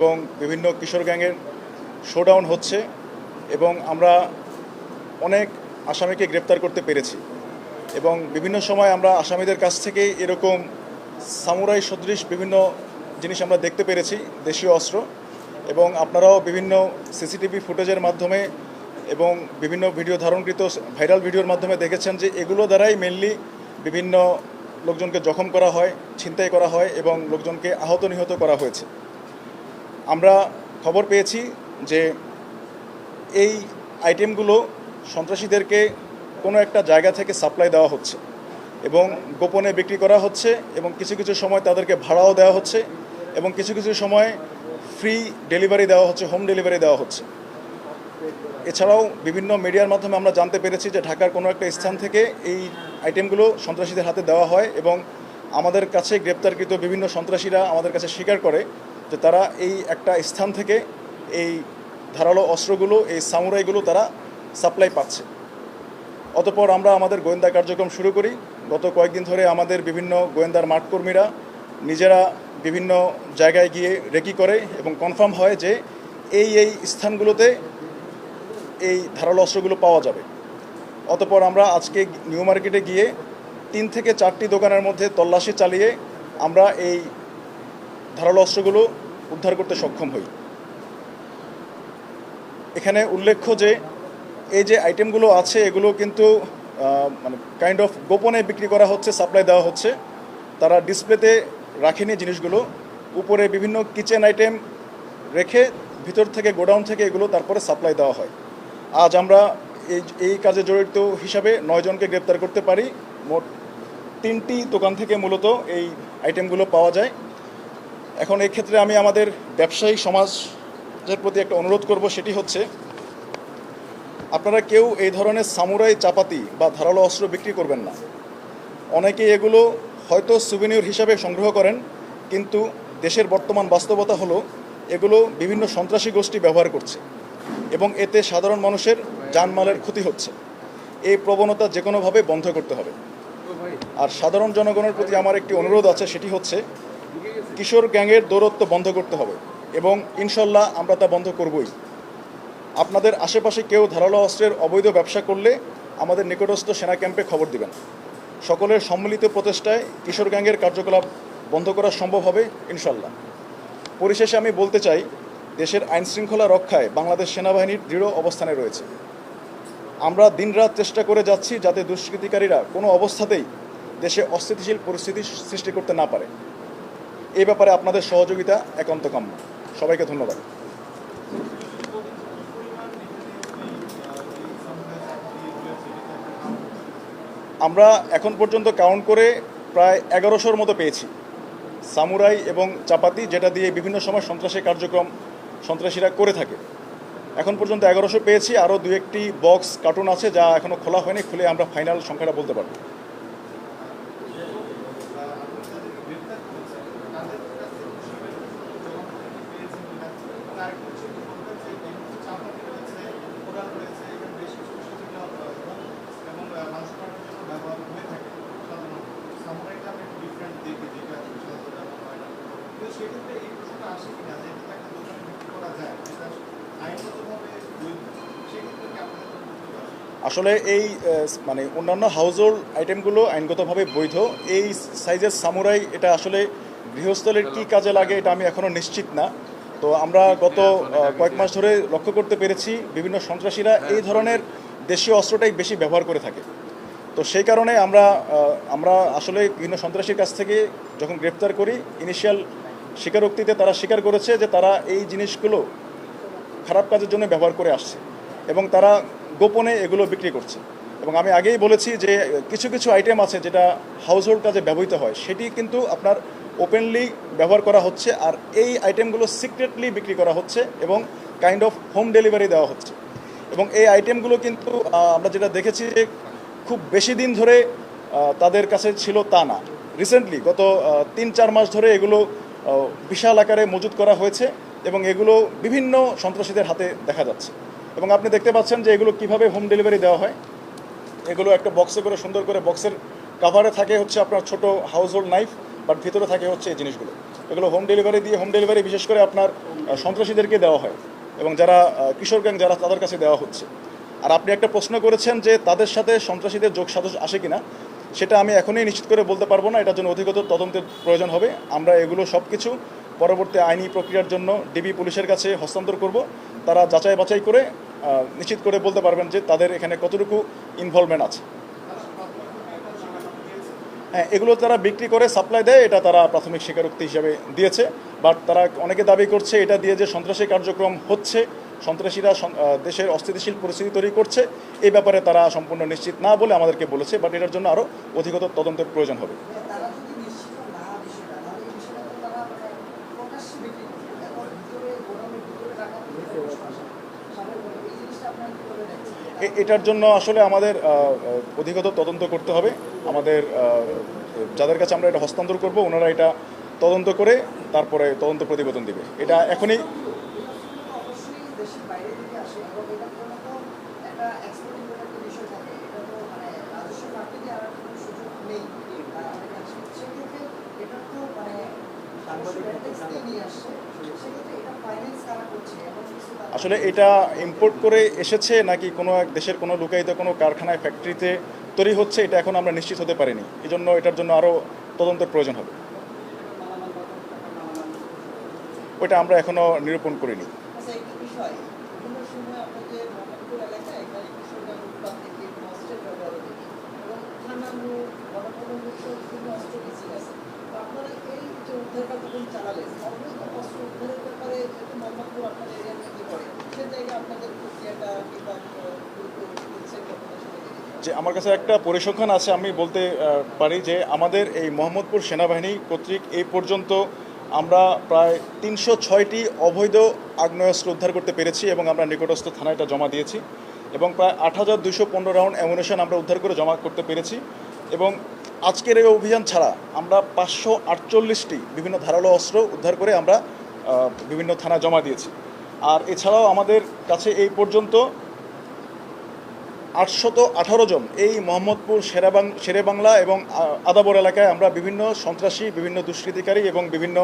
এবং বিভিন্ন কিশোর গ্যাংয়ের শোডাউন হচ্ছে এবং আমরা অনেক আসামিকে গ্রেপ্তার করতে পেরেছি। এবং বিভিন্ন সময় আমরা আসামিদের কাছ থেকে এরকম সামুরাই সদৃশ বিভিন্ন জিনিস আমরা দেখতে পেরেছি, দেশীয় অস্ত্র এবং আপনারাও বিভিন্ন সিসিটিভি ফুটেজের মাধ্যমে এবং বিভিন্ন ভিডিও ধারণকৃত ভাইরাল ভিডিওর মাধ্যমে দেখেছেন যে এগুলো দ্বারাই মেনলি বিভিন্ন লোকজনকে জখম করা হয়, ছিনতাই করা হয় এবং লোকজনকে আহত নিহত করা হয়েছে। আমরা খবর পেয়েছি যে এই আইটেমগুলো সন্ত্রাসীদেরকে কোনো একটা জায়গা থেকে সাপ্লাই দেওয়া হচ্ছে এবং গোপনে বিক্রি করা হচ্ছে এবং কিছু কিছু সময় তাদেরকে ভাড়াও দেওয়া হচ্ছে এবং কিছু কিছু সময় ফ্রি ডেলিভারি দেওয়া হচ্ছে, হোম ডেলিভারি দেওয়া হচ্ছে। এছাড়াও বিভিন্ন মিডিয়ার মাধ্যমে আমরা জানতে পেরেছি যে ঢাকার কোনো একটা স্থান থেকে এই আইটেমগুলো সন্ত্রাসীদের হাতে দেওয়া হয় এবং আমাদের কাছে গ্রেপ্তারকৃত বিভিন্ন সন্ত্রাসীরা আমাদের কাছে স্বীকার করে যে তারা এই একটা স্থান থেকে এই ধারালো অস্ত্রগুলো, এই সামুরাইগুলো তারা সাপ্লাই পাচ্ছে। অতপর আমরা আমাদের গোয়েন্দা কার্যক্রম শুরু করি। গত কয়েকদিন ধরে আমাদের বিভিন্ন গোয়েন্দার মাঠকর্মীরা নিজেরা বিভিন্ন জায়গায় গিয়ে রেকি করে এবং কনফার্ম হয় যে এই এই স্থানগুলোতে এই ধারালো অস্ত্রগুলো পাওয়া যাবে। অতপর আমরা আজকে নিউ মার্কেটে গিয়ে তিন থেকে চারটি দোকানের মধ্যে তল্লাশি চালিয়ে আমরা এই ধারালো অস্ত্রগুলো উদ্ধার করতে সক্ষম হই। এখানে উল্লেখ্য যে, এই যে আইটেমগুলো আছে, এগুলো কিন্তু মানে কাইন্ড অফ গোপনে বিক্রি করা হচ্ছে সাপ্লাই দেওয়া হচ্ছে। তারা ডিসপ্লেতে রাখেনি জিনিসগুলো। উপরে বিভিন্ন কিচেন আইটেম রেখে ভিতর থেকে, গোডাউন থেকে এগুলো তারপরে সাপ্লাই দেওয়া হয়। আজ আমরা এই এই কাজে জড়িত হিসাবে নয়জনকে গ্রেপ্তার করতে পারি। মোট তিনটি দোকান থেকে মূলত এই আইটেমগুলো পাওয়া যায়। এখন এই ক্ষেত্রে আমি আমাদের ব্যবসায়ী সমাজের প্রতি একটা অনুরোধ করব সেটি হচ্ছে আপনারা কেউ এই ধরনের সামুরাই চাপাতি বা ধারালো অস্ত্র বিক্রি করবেন না। অনেকে এগুলো হয়তো সুবিনিয়র হিসাবে সংগ্রহ করেন কিন্তু দেশের বর্তমান বাস্তবতা হলো এগুলো বিভিন্ন সন্ত্রাসী গোষ্ঠী ব্যবহার করছে এবং এতে সাধারণ মানুষের যানমালের ক্ষতি হচ্ছে। এই প্রবণতা যে কোনোভাবে বন্ধ করতে হবে। আর সাধারণ জনগণের প্রতি আমার একটি অনুরোধ আছে সেটি হচ্ছে কিশোর গ্যাংয়ের দৌরত্ব বন্ধ করতে হবে এবং ইনশাল্লাহ আমরা তা বন্ধ করবই। আপনাদের আশেপাশে কেউ ধারালো অস্ত্রের অবৈধ ব্যবসা করলে আমাদের নিকটস্থ সেনা ক্যাম্পে খবর দিবেন। সকলের সম্মিলিত প্রচেষ্টায় কিশোর গ্যাংয়ের কার্যকলাপ বন্ধ করা সম্ভব হবে ইনশাল্লাহ। পরিশেষে আমি বলতে চাই, দেশের আইন শৃঙ্খলা রক্ষায় বাংলাদেশ সেনাবাহিনীর দৃঢ় অবস্থানে রয়েছে। আমরা দিনরাত চেষ্টা করে যাচ্ছি যাতে দুষ্কৃতিকারীরা কোনো অবস্থাতেই দেশে অস্থিতিশীল পরিস্থিতি সৃষ্টি করতে না পারে। এই ব্যাপারে আপনাদের সহযোগিতা একান্ত কাম্য। সবাইকে ধন্যবাদ। আমরা এখন পর্যন্ত কাউন্ট করে প্রায় এগারোশোর মতো পেয়েছি। সামুরাই এবং চাপাতি, যেটা দিয়ে বিভিন্ন সময় সন্ত্রাসী কার্যক্রম সন্ত্রাসীরা করে থাকে। এখন পর্যন্ত এগারোশো পেয়েছি, আরও দু একটি বক্স কার্টুন আছে যা এখনও খোলা হয়নি, খুলে আমরা ফাইনাল সংখ্যাটা বলতে পারব। আসলে এই মানে অন্যান্য হাউজহোল্ড আইটেমগুলো আইনগতভাবে বৈধ। এই সাইজের সামুরাই, এটা আসলে গৃহস্থলের কি কাজে লাগে এটা আমি এখনও নিশ্চিত না। তো আমরা গত কয়েক মাস ধরে লক্ষ্য করতে পেরেছি বিভিন্ন সন্ত্রাসীরা এই ধরনের দেশীয় অস্ত্রটাই বেশি ব্যবহার করে থাকে। তো সেই কারণে আমরা আমরা আসলে বিভিন্ন সন্ত্রাসীর কাছ থেকে যখন গ্রেপ্তার করি ইনিশিয়াল স্বীকারোক্তিতে তারা স্বীকার করেছে যে তারা এই জিনিসগুলো খারাপ কাজের জন্য ব্যবহার করে আসছে এবং তারা গোপনে এগুলো বিক্রি করছে। এবং আমি আগেই বলেছি যে কিছু কিছু আইটেম আছে যেটা হাউসহোল্ড কাজে ব্যবহৃত হয় সেটি কিন্তু আপনার ওপেনলি ব্যবহার করা হচ্ছে আর এই আইটেমগুলো সিক্রেটলি বিক্রি করা হচ্ছে এবং কাইন্ড অফ হোম ডেলিভারি দেওয়া হচ্ছে। এবং এই আইটেমগুলো কিন্তু আমরা যেটা দেখেছি যে খুব বেশি দিন ধরে তাদের কাছে ছিল তা না। রিসেন্টলি গত তিন চার মাস ধরে এগুলো বিশাল আকারে মজুত করা হয়েছে এবং এগুলো বিভিন্ন সন্ত্রাসীদের হাতে দেখা যাচ্ছে। এবং আপনি দেখতে পাচ্ছেন যে এগুলো কীভাবে হোম ডেলিভারি দেওয়া হয়। এগুলো একটা বক্সে করে সুন্দর করে বক্সের কাভারে থাকে হচ্ছে আপনার ছোট হাউস হোল্ড নাইফ বাট ভিতরে থাকে হচ্ছে এই জিনিসগুলো। এগুলো হোম ডেলিভারি দিয়ে হোম ডেলিভারি বিশেষ করে আপনার সন্ত্রাসীদেরকে দেওয়া হয় এবং যারা কিশোর গ্যাং যারা তাদের কাছে দেওয়া হচ্ছে। আর আপনি একটা প্রশ্ন করেছেন যে তাদের সাথে সন্ত্রাসীদের যোগ সাজস আসে কিনা, সেটা আমি এখনই নিশ্চিত করে বলতে পারব না। এটার জন্য অধিকতর তদন্তের প্রয়োজন হবে। আমরা এগুলো সব কিছু পরবর্তী আইনি প্রক্রিয়ার জন্য ডিবি পুলিশের কাছে হস্তান্তর করব। তারা যাচাই বাছাই করে নিশ্চিত করে বলতে পারবেন যে তাদের এখানে কতটুকু ইনভলভমেন্ট আছে। এগুলো তারা বিক্রি করে সাপ্লাই দেয়, এটা তারা প্রাথমিক স্বীকারোক্তি হিসাবে দিয়েছে। বাট তারা অনেকে দাবি করছে, এটা দিয়ে যে সন্ত্রাসী কার্যক্রম হচ্ছে, সন্ত্রাসীরা সন- দেশের অস্থিতিশীল পরিস্থিতি তৈরি করছে, এই ব্যাপারে তারা সম্পূর্ণ নিশ্চিত না বলে আমাদেরকে বলেছে বাট এটার জন্য আরও অধিকতর তদন্তের প্রয়োজন হবে তারা যদি নিশ্চিত না বিষয়টা তাহলে এই বিষয়টা তো তারা মানে প্রকাশ্যে বিক্রি করবে এখন ভিতরে গোডাউনের ভিতরে টাকা তুলে স্বাভাবিকভাবে এই জিনিসটা আপনারা কীভাবে দেখছেন এ- এটার জন্য আসলে আমাদের অধিকতর তদন্ত করতে হবে। আমাদের যাদের কাছে আমরা এটা হস্তান্তর করব ওনারা এটা তদন্ত করে তারপরে তদন্ত প্রতিবেদন দিবে। এটা এখনই মানে আসলে এটা ইম্পোর্ট করে এসেছে নাকি কোনো এক দেশের কোনো লুকায়িত কোনো কারখানায় ফ্যাক্টরিতে তৈরি হচ্ছে, এটা এখন আমরা নিশ্চিত হতে পারিনি। এই জন্য এটার জন্য আরও তদন্তের প্রয়োজন হবে। ওইটা আমরা এখনও নিরূপণ করিনি আচ্ছা একটি বিষয় বিভিন্ন সময় আপনাদের মোহাম্মদপুর এলাকায় এখানে কিশোরগঞ্জ উৎপাদ থেকে অস্ত্রের ব্যবহার দেখি এবং থানানু গণপ্রবন্ধ বিভিন্ন অস্ত্র বেশি আছে তো আপনারা এই যে উদ্ধার কার্য যখন চালালেন অবৈধ অস্ত্র উদ্ধারের ব্যাপারে যেহেতু মোহাম্মদপুর আপনাদের এরিয়ার মধ্যে পড়ে সে জায়গায় আপনাদের প্রক্রিয়াটা কিংবা আহ, গুরুত্ব দিচ্ছে কতটা সেটা দেখি যে আমার কাছে একটা পরিসংখ্যান আছে, আমি বলতে পারি যে আমাদের এই মোহাম্মদপুর সেনাবাহিনী কর্তৃক এই পর্যন্ত আমরা প্রায় তিনশো ছয়টি অবৈধ আগ্নেয়াস্ত্র উদ্ধার করতে পেরেছি এবং আমরা নিকটস্থ থানায় এটা জমা দিয়েছি এবং প্রায় আট হাজার দুশো পনেরো রাউন্ড অ্যামুনেশন আমরা উদ্ধার করে জমা করতে পেরেছি এবং আজকের এই অভিযান ছাড়া আমরা পাঁচশো আটচল্লিশটি বিভিন্ন ধারালো অস্ত্র উদ্ধার করে আমরা বিভিন্ন থানায় জমা দিয়েছি। আর এছাড়াও আমাদের কাছে এই পর্যন্ত আটশত আঠারো জন। এই মোহাম্মদপুর শেরাবাং, শেরেবাংলা এবং আদাবর এলাকায় আমরা বিভিন্ন সন্ত্রাসী, বিভিন্ন দুষ্কৃতিকারী এবং বিভিন্ন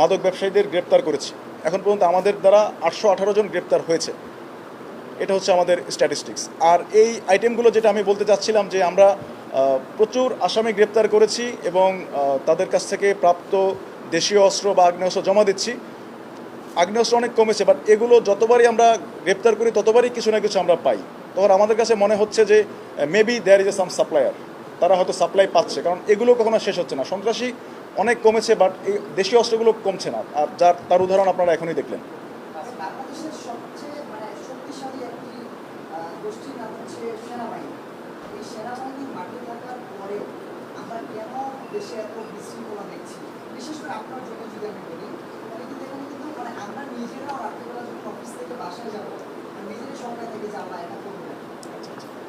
মাদক ব্যবসায়ীদের গ্রেপ্তার করেছি। এখন পর্যন্ত আমাদের দ্বারা আটশো আঠারো জন গ্রেপ্তার হয়েছে। এটা হচ্ছে আমাদের স্ট্যাটিস্টিক্স আর এই আইটেমগুলো যেটা আমি বলতে চাচ্ছিলাম যে আমরা প্রচুর আসামি গ্রেপ্তার করেছি এবং তাদের কাছ থেকে প্রাপ্ত দেশীয় অস্ত্র বা আগ্নেয়াস্ত্র জমা দিচ্ছি। আগ্নেয়াস্ত্র অনেক কমেছে বাট এগুলো যতবারই আমরা গ্রেপ্তার করি, ততবারই কিছু না কিছু আমরা পাই। তখন আমাদের কাছে মনে হচ্ছে যে maybe there is a some supplier তারা হয়তো সাপ্লাই পাচ্ছে, কারণ এগুলো কখনো শেষ হচ্ছে না। সন্ত্রাসী অনেক কমেছে বাট এই দেশীয় অস্ত্রগুলো কমছে না। আর যার, তার উদাহরণ আপনারা এখনই দেখলেন। বাংলাদেশের সবচেয়ে মানে গোষ্ঠীর নাম হচ্ছে সেনাবাহিনী। এই সেনাবাহিনী মাঠে থাকার পরেও আমরা কেন দেশে এত বিশৃঙ্খলা দেখছি বিশেষ করে আপনার জন্য যদি আমি বলি তাহলে কিন্তু এখানে কিন্তু মানে আমরা নিজেরাও রাত্রিবেলা যখন অফিস থেকে বাসায় যাব নিজেরাই সংখ্যা থেকে যে আমরা এটা করব না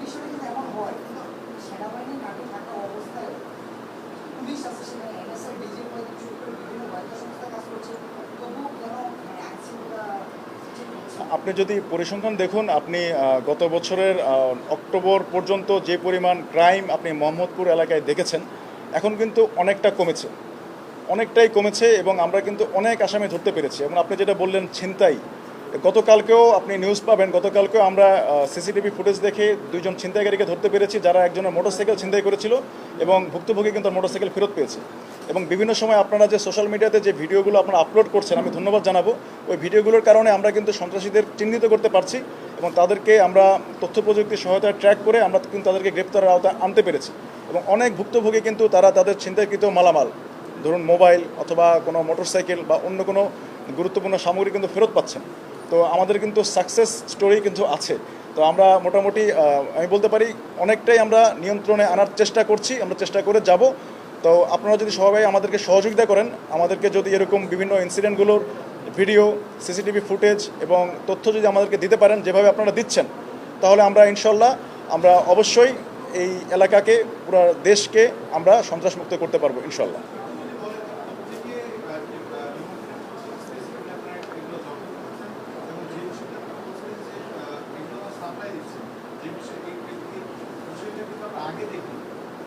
বিষয়টা কিন্তু এমন হয় কিন্তু সেনাবাহিনী মাঠে থাকা অবস্থায় পুলিশ আছে সেখানে এনএসআই ডিজিএফ শুরু করে বিভিন্ন গোয়েন্দা সংস্থা কাজ করছে তবুও কেন মানে আইন শৃঙ্খলা ঠিক হচ্ছে না? আপনি যদি পরিসংখ্যান দেখুন, আপনি গত বছরের অক্টোবর পর্যন্ত যে পরিমাণ ক্রাইম আপনি মোহাম্মদপুর এলাকায় দেখেছেন, এখন কিন্তু অনেকটা কমেছে। অনেকটাই কমেছে এবং আমরা কিন্তু অনেক আসামি ধরতে পেরেছি। এবং আপনি যেটা বললেন ছিনতাই, গতকালকেও আপনি নিউজ পাবেন, গতকালকেও আমরা সিসিটিভি ফুটেজ দেখে দুইজন ছিনতাইকারীকে ধরতে পেরেছি যারা একজনের মোটরসাইকেল ছিনতাই করেছিল এবং ভুক্তভোগী কিন্তু মোটরসাইকেল ফেরত পেয়েছে। এবং বিভিন্ন সময় আপনারা যে সোশ্যাল মিডিয়াতে যে ভিডিওগুলো আপনারা আপলোড করছেন, আমি ধন্যবাদ জানাব। ওই ভিডিওগুলোর কারণে আমরা কিন্তু সন্ত্রাসীদের চিহ্নিত করতে পারছি এবং তাদেরকে আমরা তথ্য প্রযুক্তির সহায়তায় ট্র্যাক করে আমরা কিন্তু তাদেরকে গ্রেপ্তারের আওতায় আনতে পেরেছি। এবং অনেক ভুক্তভোগী কিন্তু তারা তাদের ছিনতাইকৃত মালামাল, ধরুন মোবাইল অথবা কোনো মোটরসাইকেল বা অন্য কোনো গুরুত্বপূর্ণ সামগ্রী কিন্তু ফেরত পাচ্ছেন। তো আমাদের কিন্তু সাকসেস স্টোরি কিন্তু আছে। তো আমরা মোটামুটি আমি বলতে পারি, অনেকটাই আমরা নিয়ন্ত্রণে আনার চেষ্টা করছি, আমরা চেষ্টা করে যাব। তো আপনারা যদি সবাই আমাদেরকে সহযোগিতা করেন, আমাদেরকে যদি এরকম বিভিন্ন ইনসিডেন্টগুলোর ভিডিও সিসিটিভি ফুটেজ এবং তথ্য যদি আমাদেরকে দিতে পারেন, যেভাবে আপনারা দিচ্ছেন, তাহলে আমরা ইনশাল্লাহ আমরা অবশ্যই এই এলাকাকে, পুরো দেশকে আমরা সন্ত্রাসমুক্ত করতে পারব ইনশাল্লাহ থেকে আহ, যে, আহ, specifically আপনারা এগুলো জব্দ করেছেন এবং যে বিষয়টা আপনারা বলছিলেন যে আহ, এগুলো সাপ্লাই দিচ্ছে যে বিষয় এই এই- এই বিষয়টা কিন্তু আমরা আগে দেখি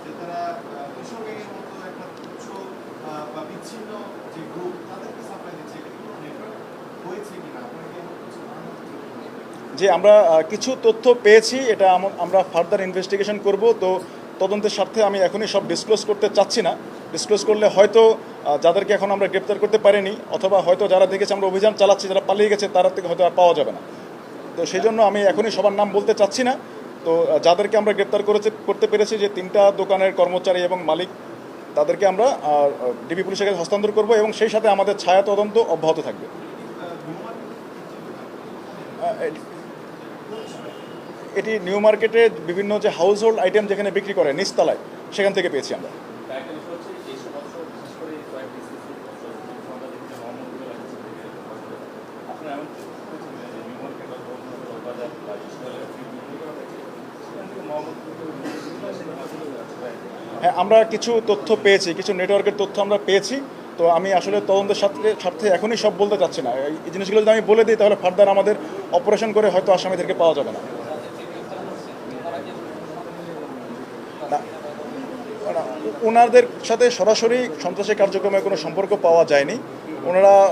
যে তারা আহ, কৃষকের মতো একটা তুচ্ছ আহ, বা বিচ্ছিন্ন যে গ্রুপ তাদেরকে সাপ্লাই দিচ্ছে হয়েছে কিনা যে আমরা কিছু তথ্য পেয়েছি, এটা আমরা ফার্দার ইনভেস্টিগেশন করব, তো তদন্তের স্বার্থে আমি এখনই সব ডিসক্লোজ করতে চাচ্ছি না। ডিসক্লোজ করলে হয়তো যাদেরকে এখন আমরা গ্রেপ্তার করতে পারিনি, অথবা হয়তো যারা দেখেছে আমরা অভিযান চালাচ্ছি, যারা পালিয়ে গেছে, তারা থেকে হয়তো আর পাওয়া যাবে না। তো সেই জন্য আমি এখনই সবার নাম বলতে চাচ্ছি না। তো যাদেরকে আমরা গ্রেপ্তার করেছে, করতে পেরেছি যে তিনটা দোকানের কর্মচারী এবং মালিক তাদেরকে আমরা ডিবি পুলিশের কাছে হস্তান্তর করব এবং সেই সাথে আমাদের ছায়া তদন্ত অব্যাহত থাকবে। এটি- নিউ মার্কেটে বিভিন্ন যে হাউস হোল্ড আইটেম যেখানে বিক্রি করে, নিচতলায়, সেখান থেকে পেয়েছি আমরা। একটা বিষয় হচ্ছে এইসব অবসর বিশেষ করে কয়েকটি সিসি আমরা দেখতে মহামন্ত্রী লাগছে আপনারা এমন কিছু করছেন না যে নিউ মার্কেট অথবা অন্য কোনো বাজার বা বিশ্ববিদ্যালয়ের ফি বিক্রি করা থাকে সেখান থেকে মহামন্ত্রী হ্যাঁ আমরা কিছু তথ্য পেয়েছি, কিছু নেটওয়ার্কের তথ্য আমরা পেয়েছি। তো আমি আসলে তদন্তের সাথে স্বার্থে এখনই সব বলতে চাচ্ছি না। এই- জিনিসগুলো যদি আমি বলে দিই, তাহলে ফার্দার আমাদের অপারেশন করে হয়তো আসামিদেরকে পাওয়া যাবে না। ওনাদের সাথে সরাসরি সন্ত্রাসী কার্যক্রমে কোনো সম্পর্ক পাওয়া যায়নি। ওনারা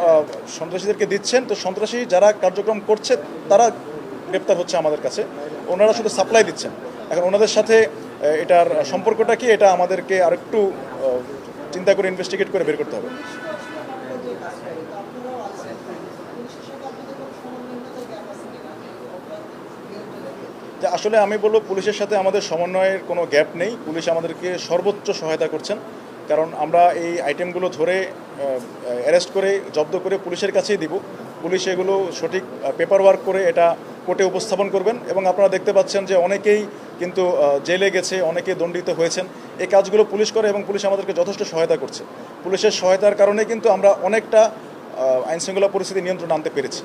সন্ত্রাসীদেরকে দিচ্ছেন। তো সন্ত্রাসী যারা কার্যক্রম করছে, তারা গ্রেপ্তার হচ্ছে আমাদের কাছে। ওনারা শুধু সাপ্লাই দিচ্ছেন। এখন ওনাদের সাথে এটার সম্পর্কটা কি? এটা আমাদেরকে আরেকটু চিন্তা করে ইনভেস্টিগেট করে বের করতে হবে। আসলে আমি বলব, পুলিশের সাথে আমাদের সমন্বয়ের কোনো গ্যাপ নেই। পুলিশ আমাদেরকে সর্বোচ্চ সহায়তা করছেন। কারণ আমরা এই আইটেমগুলো ধরে অ্যারেস্ট করে, জব্দ করে পুলিশের কাছেই দিব। পুলিশ এগুলো সঠিক পেপার ওয়ার্ক করে এটা কোর্টে উপস্থাপন করবেন। এবং আপনারা দেখতে পাচ্ছেন যে অনেকেই কিন্তু জেলে গেছে, অনেকে দণ্ডিত হয়েছেন। এই কাজগুলো পুলিশ করে এবং পুলিশ আমাদেরকে যথেষ্ট সহায়তা করছে। পুলিশের সহায়তার কারণে কিন্তু আমরা অনেকটা আইন শৃঙ্খলা পরিস্থিতি নিয়ন্ত্রণ আনতে পেরেছি।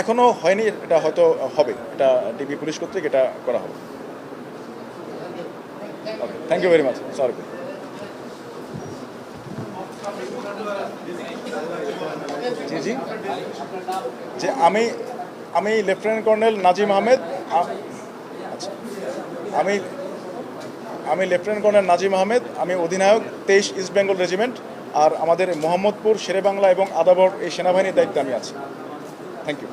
এখনও হয়নি, এটা হয়তো হবে। এটা ডিবি পুলিশ কর্তৃক এটা করা হবে। Thank you very much sorry জি জি। যে আমি আমি লেফটেন্যান্ট কর্নেল নাজিম আহমেদ আমি আমি লেফটেন্যান্ট কর্নেল নাজিম আহমেদ, আমি অধিনায়ক তেইশ ইস্ট বেঙ্গল রেজিমেন্ট, আর আমাদের মোহাম্মদপুর, শেরেবাংলা এবং আদাবর এই সেনাবাহিনীর দায়িত্বে আমি আছি। Thank you.